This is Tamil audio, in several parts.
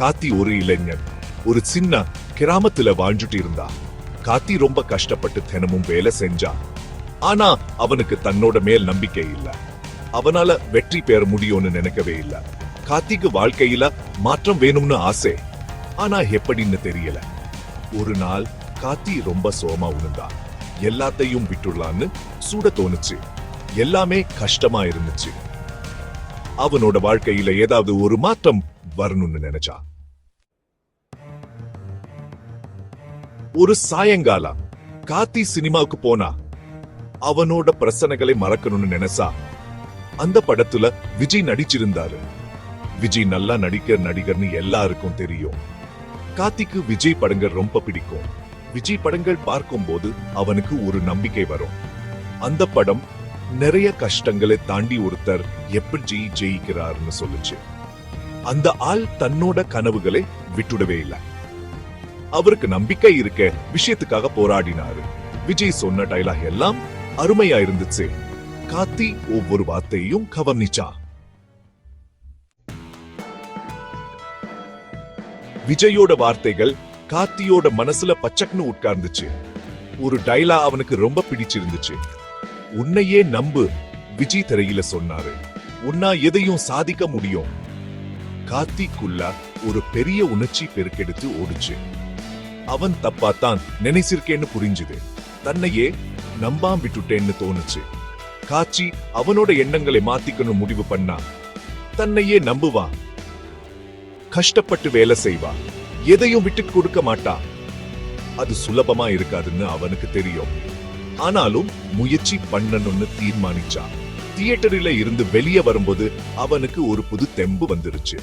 காத்தி ஒரு இளைஞன் ஒரு சின்ன கிராமத்துல வாழ்ந்துட்டு இருந்தா. காத்தி ரொம்ப கஷ்டப்பட்டு தினமும் வேலை செஞ்சா. ஆனா அவனுக்கு தன்னோட மேல் நம்பிக்கை இல்ல. அவனால வெற்றி பெற முடியும்னு நினைக்கவே இல்ல. காத்திக்கு வாழ்க்கையில மாற்றம் வேணும்னு ஆசை. ஆனா எப்படின்னு தெரியல. ஒரு நாள் காத்தி ரொம்ப சோமா உணர்ந்தா. எல்லாத்தையும் விட்டுடலான்னு சூட தோணுச்சு. எல்லாமே கஷ்டமா இருந்துச்சு. அவனோட வாழ்க்கையில ஏதாவது ஒரு மாற்றம் வரணும்னு நினைச்சா. ஒரு சாயங்காலம் காத்தி சினிமாவுக்கு போனா அவனோட பிரச்சனைகளை மறக்கணும்னு நினைச்சா அந்த படத்துல விஜய் நடிச்சிருந்தாரு. விஜய் நல்லா நடிக்கிற நடிகர்னு எல்லாருக்கும் தெரியும். காத்திக்கு விஜய் படங்கள் ரொம்ப பிடிக்கும். விஜய் படங்கள் பார்க்கும்போது அவனுக்கு ஒரு நம்பிக்கை வரும். அந்த படம் நிறைய கஷ்டங்களை தாண்டி ஒருத்தர் எப்படி ஜெயிக்கிறார்னு சொல்லுச்சு. அந்த ஆள் தன்னோட கனவுகளை விட்டுடவே இல்லை. அவருக்கு நம்பிக்கை இருக்க விஷயத்துக்காக போராடினாரு. விஜய் சொன்ன டைலாக் எல்லாம் அருமையா இருந்துச்சு. காத்தி ஒவ்வொரு வார்த்தையும் கவனிச்சா விஜயோட வார்த்தைகள் காத்தியோட மனசுல பச்சக்னு உட்கார்ந்துச்சு. ஒரு டைலா அவனுக்கு ரொம்ப பிடிச்சிருந்துச்சு. உன்னையே நம்பு விஜய் திரையில சொன்னாரு. உன்னா எதையும் சாதிக்க முடியும். காத்திக்குள்ள ஒரு பெரிய உணர்ச்சி பெருக்கெடுத்து ஓடுச்சு. அவன் தப்பாத்தான் நினைச்சிருக்கேன்னு புரிஞ்சுது. தன்னையே நம்பாம் விட்டுட்டேன்னு தோணுச்சு. காச்சி அவனோட எண்ணங்களை மாத்திக்கணும் முடிவு பண்ணா. தன்னையே நம்புவா. கஷ்டப்பட்டு வேலை செய்வா. எதையும் விட்டு கொடுக்க மாட்டா. அது சுலபமா இருக்காதுன்னு அவனுக்கு தெரியும். ஆனாலும் முயற்சி பண்ணணும்னு தீர்மானிச்சா. தியேட்டரில இருந்து வெளியே வரும்போது அவனுக்கு ஒரு புது தெம்பு வந்துருச்சு.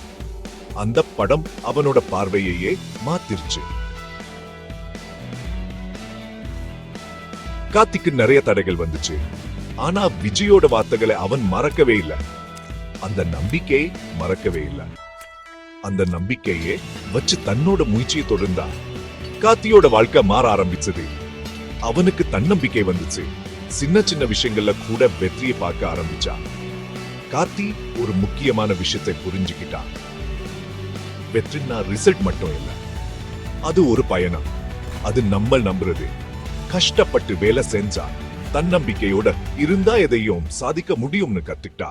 அந்த படம் அவனோட பார்வையையே மாத்திருச்சு. கார்த்திக்கு நிறைய தடைகள் வந்துச்சு. ஆனா விஜயோட வார்த்தைகளை அவன் மறக்கவே இல்லை. அந்த நம்பிக்கை மறக்கவே இல்லை. அந்த நம்பிக்கையே வச்சு தன்னோட முயற்சியை தொடர்ந்தா கார்த்தியோட வாழ்க்கை மாற ஆரம்பிச்சது. அவனுக்கு தன்னம்பிக்கை வந்துச்சு. சின்ன சின்ன விஷயங்கள்ல கூட வெற்றியை பார்க்க ஆரம்பிச்சா. கார்த்தி ஒரு முக்கியமான விஷயத்தை புரிஞ்சுக்கிட்டான் வெற்றினா ரிசல்ட் மட்டும் இல்ல. அது ஒரு பயணம். அது நம்ம நம்புறது. கஷ்டப்பட்டு வேலை செஞ்சா தன்னம்பிக்கையோட இருந்தா எதையும் சாதிக்க முடியும்னு கத்துக்கிட்டா.